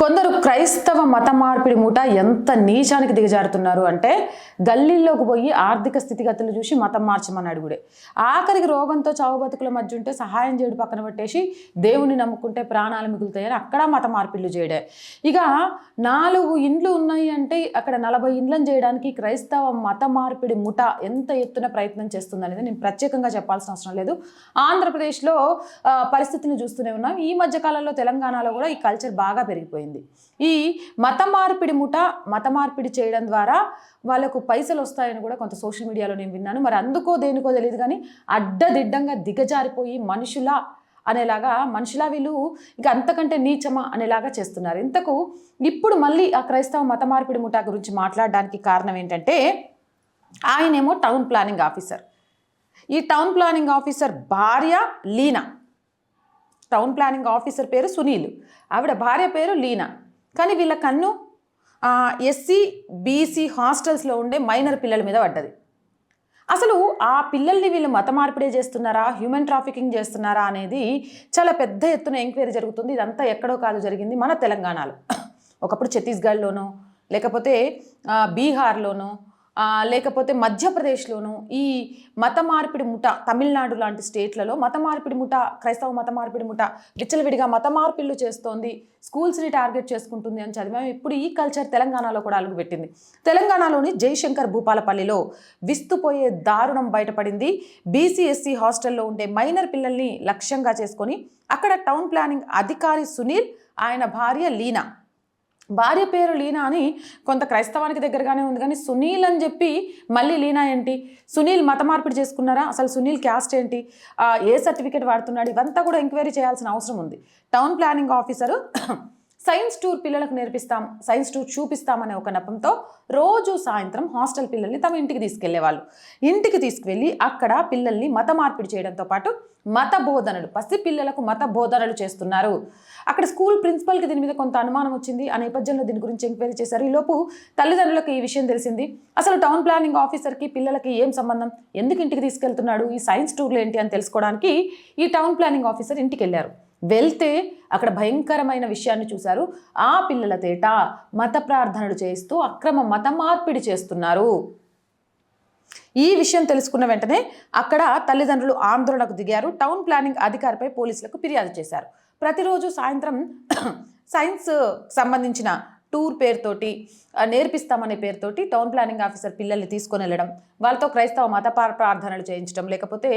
కొందరు క్రైస్తవ మత మార్పిడి మూట ఎంత నీచానికి దిగజారుతున్నారు అంటే గల్లీల్లోకి పోయి ఆర్థిక స్థితిగతులు చూసి మతం మార్చమని అడుగుడే. ఆఖరికి రోగంతో చావు బతుకుల మధ్య ఉంటే సహాయం చేయడు పక్కన పెట్టేసి దేవుని నమ్ముకుంటే ప్రాణాలు మిగులుతాయని అక్కడ మత మార్పిళ్ళు చేయడే. ఇక నాలుగు ఇండ్లు ఉన్నాయి అంటే అక్కడ నలభై ఇండ్లను చేయడానికి క్రైస్తవ మత మార్పిడి ముఠ ఎంత ఎత్తున ప్రయత్నం చేస్తుంది అనేది నేను ప్రత్యేకంగా చెప్పాల్సిన అవసరం లేదు. ఆంధ్రప్రదేశ్లో పరిస్థితిని చూస్తూనే ఉన్నాం. ఈ మధ్యకాలంలో తెలంగాణలో కూడా ఈ కల్చర్ బాగా పెరిగిపోయింది. ఈ మత మార్పిడి ముఠ మత మార్పిడి చేయడం ద్వారా వాళ్ళకు పైసలు వస్తాయని కూడా కొంత సోషల్ మీడియాలో నేను విన్నాను. మరి అందుకో దేనికో తెలియదు కానీ అడ్డదిడ్డంగా దిగజారిపోయి మనుషుల అనేలాగా మనుషులా వీళ్ళు ఇక అంతకంటే నీచమా అనేలాగా చేస్తున్నారు. ఇంతకు ఇప్పుడు మళ్ళీ ఆ క్రైస్తవ మత మార్పిడి ముఠా గురించి మాట్లాడడానికి కారణం ఏంటంటే ఆయనేమో టౌన్ ప్లానింగ్ ఆఫీసర్. ఈ టౌన్ ప్లానింగ్ ఆఫీసర్ భార్య లీనా. టౌన్ ప్లానింగ్ ఆఫీసర్ పేరు సునీల్. ఆవిడ భార్య పేరు లీనా. కానీ వీళ్ళ కన్ను ఎస్సీ బీసీ హాస్టల్స్లో ఉండే మైనర్ పిల్లల మీద పడ్డది. అసలు ఆ పిల్లల్ని వీళ్ళు మత మార్పిడే చేస్తున్నారా హ్యూమన్ ట్రాఫికింగ్ చేస్తున్నారా అనేది చాలా పెద్ద ఎత్తున ఎంక్వైరీ జరుగుతుంది. ఇదంతా ఎక్కడో కాదు జరిగింది మన తెలంగాణలో. ఒకప్పుడు ఛత్తీస్గఢ్లోనో లేకపోతే బీహార్లోనూ బీహార్లోనో లేకపోతే మధ్యప్రదేశ్లోను ఈ మత మార్పిడి ముఠ తమిళనాడు లాంటి స్టేట్లలో మత మార్పిడి ముఠ క్రైస్తవ మత మార్పిడి ముఠ విచ్చలవిడిగా మత మార్పిళ్ళు చేస్తోంది స్కూల్స్ని టార్గెట్ చేసుకుంటుంది అని చదివాము ఇప్పుడు ఈ కల్చర్ తెలంగాణలో కూడా అలుగుపెట్టింది. తెలంగాణలోని జయశంకర్ భూపాలపల్లిలో విస్తుపోయే దారుణం బయటపడింది. బీసీఎస్సీ హాస్టల్లో ఉండే మైనర్ పిల్లల్ని లక్ష్యంగా చేసుకొని అక్కడ టౌన్ ప్లానింగ్ అధికారి సునీల్ ఆయన భార్య లీనా భార్య పేరు లీనా అని కొంత క్రైస్తవానికి దగ్గరగానే ఉంది. కానీ సునీల్ అని చెప్పి మళ్ళీ లీనా ఏంటి? సునీల్ మత మార్పిడి చేసుకున్నారా? అసలు సునీల్ క్యాస్ట్ ఏంటి? ఏ సర్టిఫికేట్ వాడుతున్నాడు? ఇవంతా కూడా ఎంక్వైరీ చేయాల్సిన అవసరం ఉంది. Town planning officer science tour పిల్లలకు నేర్పిస్తాం సైన్స్ టూర్ చూపిస్తామనే ఒక నెపంతో రోజు సాయంత్రం హాస్టల్ పిల్లల్ని తమ ఇంటికి తీసుకెళ్ళేవాళ్ళు. ఇంటికి తీసుకువెళ్ళి అక్కడ పిల్లల్ని మత మార్పిడి చేయడంతో పాటు మత బోధనలు పసి పిల్లలకు మత బోధనలు చేస్తున్నారు. అక్కడ స్కూల్ ప్రిన్సిపల్కి దీని మీద కొంత అనుమానం వచ్చింది. ఆ నేపథ్యంలో దీని గురించి ఎంక్వైరీ చేశారు. ఈలోపు తల్లిదండ్రులకు ఈ విషయం తెలిసింది. అసలు టౌన్ ప్లానింగ్ ఆఫీసర్కి పిల్లలకి ఏం సంబంధం? ఎందుకు ఇంటికి తీసుకెళ్తున్నాడు? ఈ సైన్స్ టూర్లు ఏంటి అని తెలుసుకోవడానికి ఈ టౌన్ ప్లానింగ్ ఆఫీసర్ ఇంటికి వెళ్ళారు. వెళ్తే అక్కడ భయంకరమైన విషయాన్ని చూశారు. ఆ పిల్లల తేట మత ప్రార్థనలు చేస్తూ అక్రమ మత మార్పిడి చేస్తున్నారు. ఈ విషయం తెలుసుకున్న వెంటనే అక్కడ తల్లిదండ్రులు ఆందోళనకు దిగారు. టౌన్ ప్లానింగ్ అధికారిపై పోలీసులకు ఫిర్యాదు చేశారు. ప్రతిరోజు సాయంత్రం సైన్స్ సంబంధించిన టూర్ పేరుతోటి నేర్పిస్తామనే పేరుతోటి టౌన్ ప్లానింగ్ ఆఫీసర్ పిల్లల్ని తీసుకొని వెళ్ళడం వాళ్ళతో క్రైస్తవ మత ప్రార్థనలు చేయించడం లేకపోతే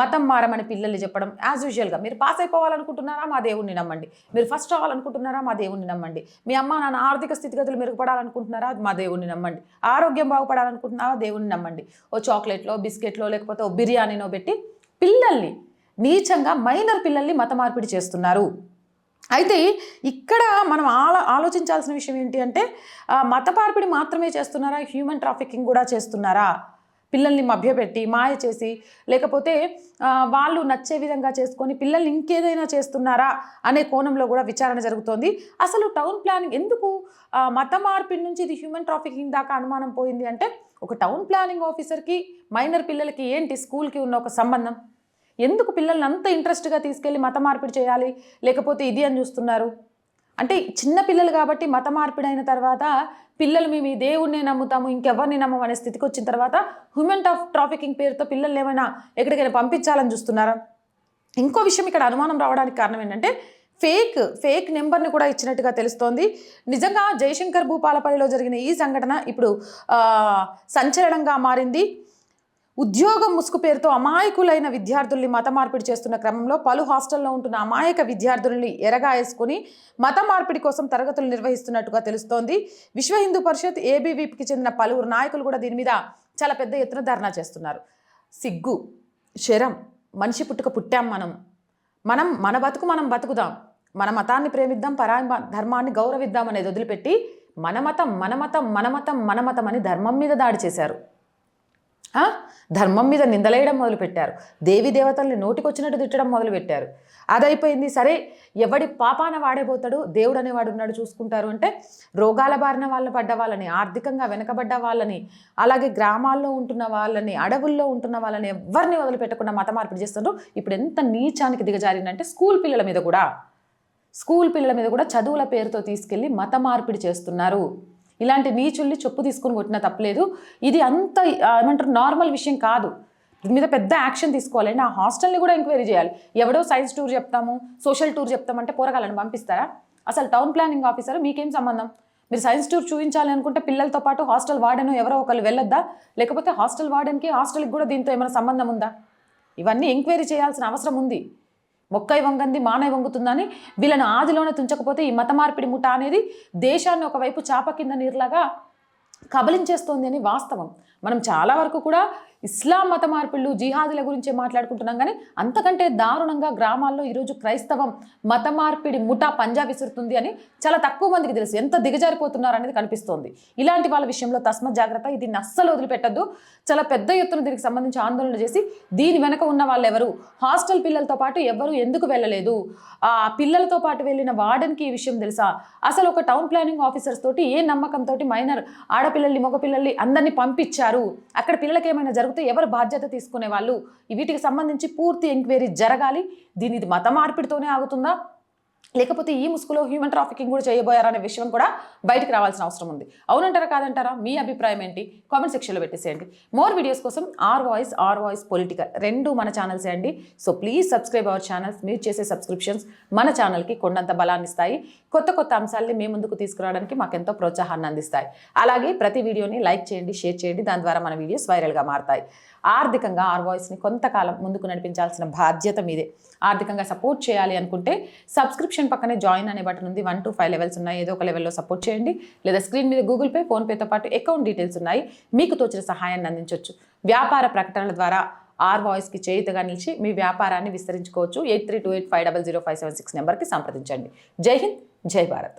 మతం మారమని పిల్లల్ని చెప్పడం యాజ్ యూజువల్గా మీరు పాస్ అయిపోవాలనుకుంటున్నారా? మా దేవుణ్ణి నమ్మండి. మీరు ఫస్ట్ రావాలనుకుంటున్నారా? మా దేవుణ్ణి నమ్మండి. మీ అమ్మ నాన్న ఆర్థిక స్థితిగతులు మెరుగుపడాలనుకుంటున్నారా? మా దేవుణ్ణి నమ్మండి. ఆరోగ్యం బాగుపడాలనుకుంటున్నారా దేవుణ్ణి నమ్మండి. ఓ చాక్లెట్లో బిస్కెట్లో లేకపోతే ఓ బిర్యానీనో పెట్టి పిల్లల్ని నీచంగా మైనర్ పిల్లల్ని మత మార్పిడి చేస్తున్నారు. అయితే ఇక్కడ మనం ఆలో ఆలోచించాల్సిన విషయం ఏంటి అంటే మత మార్పిడి మాత్రమే చేస్తున్నారా? హ్యూమన్ ట్రాఫికింగ్ కూడా చేస్తున్నారా? పిల్లల్ని మభ్యపెట్టి మాయ చేసి లేకపోతే వాళ్ళు నచ్చే విధంగా చేసుకొని పిల్లల్ని ఇంకేదైనా చేస్తున్నారా? అనే కోణంలో కూడా విచారణ జరుగుతోంది. అసలు టౌన్ ప్లానింగ్ ఎందుకు? మత మార్పిడి నుంచి ఇది హ్యూమన్ ట్రాఫికింగ్ దాకా అనుమానం పోయింది అంటే ఒక టౌన్ ప్లానింగ్ ఆఫీసర్కి మైనర్ పిల్లలకి ఏంటి? స్కూల్కి ఉన్న ఒక సంబంధం? ఎందుకు పిల్లల్ని అంత ఇంట్రెస్ట్గా తీసుకెళ్ళి మత మార్పిడి చేయాలి? లేకపోతే ఇది అని చూస్తున్నారు? అంటే చిన్న పిల్లలు కాబట్టి మత మార్పిడి అయిన తర్వాత పిల్లలు మేము ఈ దేవుడిని నమ్ముతాము ఇంకెవరిని నమ్మము అనే స్థితికి వచ్చిన తర్వాత హ్యూమన్ టాఫ్ ట్రాఫికింగ్ పేరుతో పిల్లల్ని ఏమైనా ఎక్కడికైనా పంపించాలని చూస్తున్నారా? ఇంకో విషయం ఇక్కడ అనుమానం రావడానికి కారణం ఏంటంటే ఫేక్ ఫేక్ నెంబర్ని కూడా ఇచ్చినట్టుగా తెలుస్తోంది. నిజంగా జయశంకర్ భూపాలపల్లిలో జరిగిన ఈ సంఘటన ఇప్పుడు సంచలనంగా మారింది. ఉద్యోగం ముసుగు పేరుతో అమాయకులైన విద్యార్థుల్ని మత మార్పిడి చేస్తున్న క్రమంలో పలు హాస్టల్లో ఉంటున్న అమాయక విద్యార్థుల్ని ఎరగాయేసుకుని మత మార్పిడి కోసం తరగతులు నిర్వహిస్తున్నట్టుగా తెలుస్తోంది. విశ్వ హిందూ పరిషత్ ఏబీవీపీకి చెందిన పలువురు నాయకులు కూడా దీని మీద చాలా పెద్ద ఎత్తున ధర్నా చేస్తున్నారు. సిగ్గు శరం మనిషి పుట్టుక పుట్టాం మనం. మనం మన బతుకు మనం బతుకుదాం. మన మతాన్ని ప్రేమిద్దాం పరాయి ధర్మాన్ని గౌరవిద్దాం అనేది వదిలిపెట్టి మన మతం మన మతం మన మతం మన మతం అని ధర్మం మీద దాడి చేశారు. ధర్మం మీద నిందలేయడం మొదలుపెట్టారు. దేవి దేవతల్ని నోటికొచ్చినట్టు తిట్టడం మొదలుపెట్టారు. అదైపోయింది. సరే ఎవడి పాపాన వాడేపోతాడు? దేవుడు అనేవాడు ఉన్నాడు చూసుకుంటారు అంటే రోగాల బారిన వాళ్ళని పడ్డ వాళ్ళని ఆర్థికంగా వెనకబడ్డ వాళ్ళని అలాగే గ్రామాల్లో ఉంటున్న వాళ్ళని అడవుల్లో ఉంటున్న వాళ్ళని ఎవరిని వదిలిపెట్టకుండా మత మార్పిడి చేస్తున్నారు ఇప్పుడు ఎంత నీచానికి దిగజారిందంటే స్కూల్ పిల్లల మీద కూడా. స్కూల్ పిల్లల మీద కూడా చదువుల పేరుతో తీసుకెళ్ళి మత మార్పిడి చేస్తున్నారు. ఇలాంటి నీచుల్ని చెప్పు తీసుకుని కొట్టినా తప్పలేదు. ఇది అంత ఏమంటారు నార్మల్ విషయం కాదు. దీని మీద పెద్ద యాక్షన్ తీసుకోవాలి. అండ్ ఆ హాస్టల్ని కూడా ఎంక్వైరీ చేయాలి. ఎవడో సైన్స్ టూర్ చెప్తాము సోషల్ టూర్ చెప్తామంటే పోరగాళ్ళని పంపిస్తారా? అసలు టౌన్ ప్లానింగ్ ఆఫీసర్ మీకేం సంబంధం? మీరు సైన్స్ టూర్ చూపించాలి అనుకుంటే పిల్లలతో పాటు హాస్టల్ వార్డెన్ ఎవరో ఒకరు వెళ్ళొద్దా? లేకపోతే హాస్టల్ వార్డెన్కి హాస్టల్కి కూడా దీంతో ఏమైనా సంబంధం ఉందా? ఇవన్నీ ఎంక్వైరీ చేయాల్సిన అవసరం ఉంది. మొక్కై వంగంది మానై వంగుతుందని వీళ్ళను ఆదిలోనే తుంచకపోతే ఈ మత మార్పిడి ముఠ అనేది దేశాన్ని ఒకవైపు చాప కింద నీరులాగా కబలించేస్తోంది అని వాస్తవం. మనం చాలా వరకు కూడా ఇస్లాం మత మార్పులు జిహాదుల గురించే మాట్లాడుకుంటున్నాం కానీ అంతకంటే దారుణంగా గ్రామాల్లో ఈరోజు క్రైస్తవం మత మార్పిడి ముఠా పంజా విసురుతుంది అని చాలా తక్కువ మందికి తెలుసు. ఎంత దిగజారిపోతున్నారు అనేది కనిపిస్తోంది. ఇలాంటి వాళ్ళ విషయంలో తస్మ జాగ్రత్త. ఇది అస్సలు వదిలిపెట్టద్దు. చాలా పెద్ద ఎత్తున దీనికి సంబంధించి ఆందోళన చేసి దీని వెనక ఉన్న వాళ్ళు ఎవరు హాస్టల్ పిల్లలతో పాటు ఎవరు ఎందుకు వెళ్ళలేదు? ఆ పిల్లలతో పాటు వెళ్ళిన వార్డెన్కి ఈ విషయం తెలుసా? అసలు ఒక టౌన్ ప్లానింగ్ ఆఫీసర్స్ తోటి ఏ నమ్మకంతో మైనర్ ఆడపిల్లల్ని మగపిల్లల్ని అందరినీ పంపించారు? అక్కడ పిల్లలకి ఏమైనా జరుగుతుంది? జరిగితే ఎవరు బాధ్యత తీసుకునే వాళ్ళు? వీటికి సంబంధించి పూర్తి ఎంక్వైరీ జరగాలి. దీని ఇది మత మార్పిడితోనే ఆగుతుందా? లేకపోతే ఈ ముసుగులో హ్యూమన్ ట్రాఫికింగ్ కూడా చేయబోయారనే విషయం కూడా బయటకు రావాల్సిన అవసరం ఉంది. అవునంటారా కాదంటారా? మీ అభిప్రాయం ఏంటి? కామెంట్ సెక్షన్లో పెట్టేసేయండి. మోర్ వీడియోస్ కోసం R Voice R Voice political రెండు మన ఛానల్సే అండి. So please subscribe our channels మీరు చేసే సబ్స్క్రిప్షన్స్ మన ఛానల్కి కొండంత బలాన్ని ఇస్తాయి. కొత్త కొత్త అంశాలని మీ ముందుకు తీసుకురావడానికి మాకు ఎంతో ప్రోత్సాహాన్ని అందిస్తాయి. అలాగే ప్రతి వీడియోని లైక్ చేయండి షేర్ చేయండి. దాని ద్వారా మన వీడియోస్ వైరల్గా మారతాయి. ఆర్థికంగా ఆర్ వాయిస్ని కొంతకాలం ముందుకు నడిపించాల్సిన బాధ్యత మీదే. ఆర్థికంగా సపోర్ట్ చేయాలి అనుకుంటే సబ్స్క్రిప్షన్ పక్కనే జాయిన్ అనే బటన్ ఉంది. వన్ టు ఫైవ్ లెవెల్స్ ఉన్నాయి. ఏదో ఒక లెవెల్లో సపోర్ట్ చేయండి. లేదా స్క్రీన్ మీద గూగుల్ పే ఫోన్పేతో పాటు అకౌంట్ డీటెయిల్స్ ఉన్నాయి. మీకు తోచిన సహాయాన్ని అందించవచ్చు వ్యాపార ప్రకటనల ద్వారా ఆర్ వాయిస్కి చేయుతగా నిలిచి మీ వ్యాపారాన్ని విస్తరించుకోవచ్చు. Eight three two eight five double zero five seven six నెంబర్కి సంప్రదించండి. జై హింద్ జై భారత్.